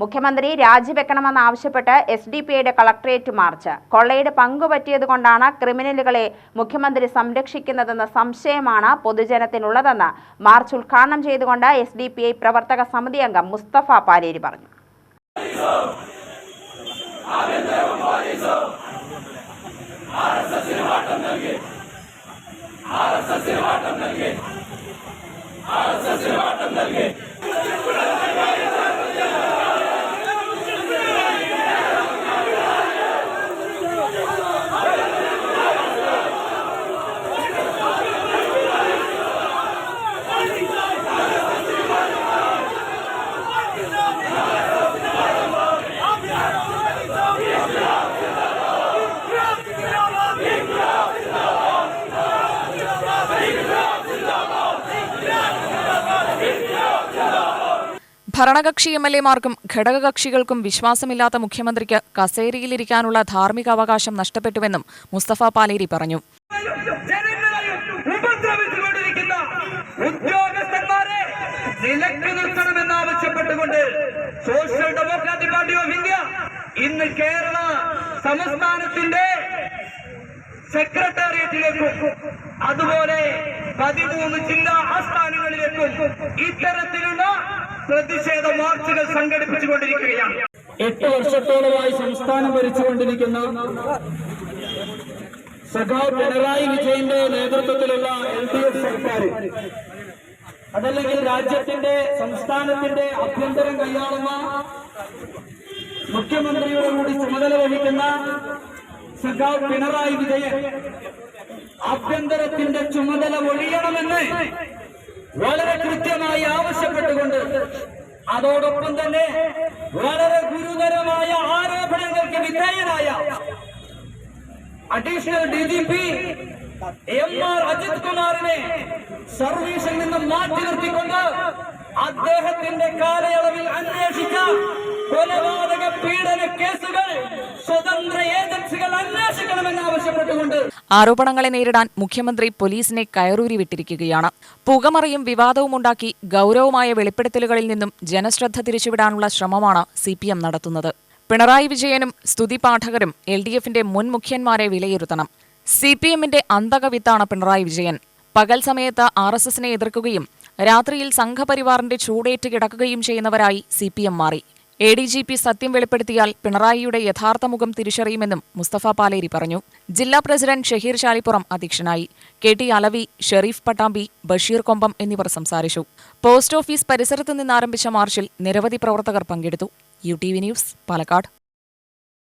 മുഖ്യമന്ത്രി രാജിവെക്കണമെന്നാവശ്യപ്പെട്ട് S D P ഐയുടെ കളക്ടറേറ്റ് മാർച്ച്. കൊള്ളയുടെ പങ്കുപറ്റിയതുകൊണ്ടാണ് ക്രിമിനലുകളെ മുഖ്യമന്ത്രി സംരക്ഷിക്കുന്നതെന്ന സംശയമാണ് പൊതുജനത്തിനുള്ളതെന്ന് മാർച്ച് ഉദ്ഘാടനം ചെയ്തുകൊണ്ട് എസ് പ്രവർത്തക സമിതി അംഗം മുസ്തഫ പാലേരി പറഞ്ഞു. ഭരണകക്ഷി എം എൽ എമാർക്കും ഘടകകക്ഷികൾക്കും വിശ്വാസമില്ലാത്ത മുഖ്യമന്ത്രിക്ക് കസേരയിലിരിക്കാനുള്ള ധാർമ്മിക അവകാശം നഷ്ടപ്പെട്ടുവെന്നും മുസ്തഫ പാലേരി പറഞ്ഞു. ഉദ്യോഗസ്ഥന്മാരെ നിലയ്ക്ക് social democratic party of India ഇന്ന് കേരള സംസ്ഥാനത്തിന്റെ സെക്രട്ടേറിയറ്റിലേക്കും അതുപോലെ പതിമൂന്ന് ജില്ലാ ആസ്ഥാനങ്ങളിലേക്കും ഇത്തരത്തിലുള്ള പ്രതിഷേധ മാർച്ചുകൾ സംഘടിപ്പിച്ചുകൊണ്ടിരിക്കുകയാണ്. എട്ട് വർഷത്തോളമായി സംസ്ഥാനം ഭരിച്ചുകൊണ്ടിരിക്കുന്ന സഖാവ് പിണറായി വിജയന്റെ നേതൃത്വത്തിലുള്ള എൽ ഡി എഫ് സർക്കാർ അതല്ലെങ്കിൽ രാജ്യത്തിന്റെ സംസ്ഥാനത്തിന്റെ ആഭ്യന്തരം കൈയാളുന്ന മുഖ്യമന്ത്രിയുടെ കൂടി ചുമതല വഹിക്കുന്ന സഖാവ് പിണറായി വിജയൻ ആഭ്യന്തരത്തിന്റെ ചുമതല ഒഴിയണമെന്ന് വളരെ കൃത്യമായി ആവശ്യപ്പെട്ടുകൊണ്ട് അതോടൊപ്പം തന്നെ വളരെ ഗുരുതരമായ ആരോപണങ്ങൾക്ക് വിധേയനായ additional D G P M R Ajith കുമാറിനെ സർവീസിൽ നിന്നും മാറ്റി നിർത്തിക്കൊണ്ട് അദ്ദേഹത്തിന്റെ കാലയളവിൽ അന്വേഷിച്ച കൊലപാതക പീഡന കേസുകൾ സ്വതന്ത്ര ഏജൻസികൾ അന്വേഷിക്കണമെന്ന് ആവശ്യപ്പെട്ടുകൊണ്ട് ആരോപണങ്ങളെ നേരിടാൻ മുഖ്യമന്ത്രി പോലീസിനെ കയറൂരി വിട്ടിരിക്കുകയാണ് പുകമറയും വിവാദവും ഉണ്ടാക്കി ഗൗരവമായ വെളിപ്പെടുത്തലുകളിൽ നിന്നും ജനശ്രദ്ധ തിരിച്ചുവിടാനുള്ള ശ്രമമാണ് സി നടത്തുന്നത്. പിണറായി വിജയനും സ്തുതി പാഠകരും എൽ ഡി എഫിന്റെ മുൻ മുഖ്യന്മാരെ വിലയിരുത്തണം. സി പി എമ്മിന്റെ അന്തകവിത്താണ് പിണറായി വിജയൻ. പകൽ സമയത്ത് ആർ എസ് എസിനെ എതിർക്കുകയും രാത്രിയിൽ സംഘപരിവാറിന്റെ ചൂടേറ്റ് കിടക്കുകയും ചെയ്യുന്നവരായി സി പി എം മാറി. എ ഡി ജി പി സത്യം വെളിപ്പെടുത്തിയാൽ പിണറായിയുടെ യഥാർത്ഥ മുഖം തിരിച്ചറിയുമെന്നും മുസ്തഫ പാലേരി പറഞ്ഞു. ജില്ലാ പ്രസിഡന്റ് ഷഹീർ ശാലിപ്പുറം അധ്യക്ഷനായി. കെ ടി അലവി ഷെറീഫ് പട്ടാമ്പി ബഷീർ കൊമ്പം എന്നിവർ സംസാരിച്ചു. പോസ്റ്റ് ഓഫീസ് പരിസരത്തു നിന്നാരംഭിച്ച മാർച്ചിൽ നിരവധി പ്രവർത്തകർ പങ്കെടുത്തു. U T V news Palakkad.